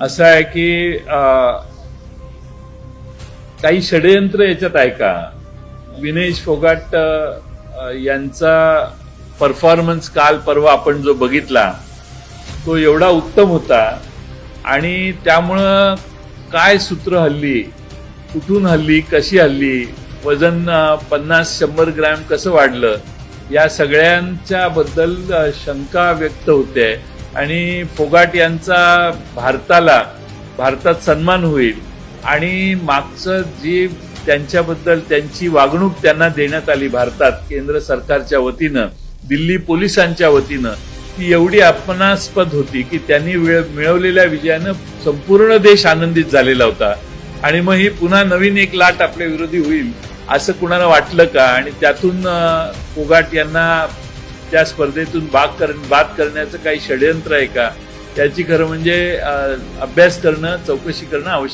असं आहे की काही षडयंत्र याच्यात आहे का? विनेश फोगाट यांचा परफॉर्मन्स काल परवा आपण जो बघितला तो एवढा उत्तम होता आणि त्यामुळं काय सूत्र हल्ली कुठून हल्ली कशी हल्ली वजन पन्नास शंभर ग्रॅम कसं वाढलं या सगळ्यांच्या बद्दल शंका व्यक्त होते. आणि फोगाट यांचा भारताला भारतात सन्मान होईल आणि मागचं जी त्यांच्याबद्दल त्यांची वागणूक त्यांना देण्यात आली भारतात केंद्र सरकारच्या वतीनं दिल्ली पोलिसांच्या वतीनं ती एवढी अपमानास्पद होती की त्यांनी मिळवलेल्या विजयानं संपूर्ण देश आनंदित झालेला होता. आणि मग ही पुन्हा नवीन एक लाट आपल्या विरोधी होईल असं कुणाला वाटलं का? आणि त्यातून फोगाट यांना त्या स्पर्धेतून भाग कर बाद करण्याचं काही षडयंत्र आहे का? त्याची खरं म्हणजे अभ्यास करणं चौकशी करणं आवश्यक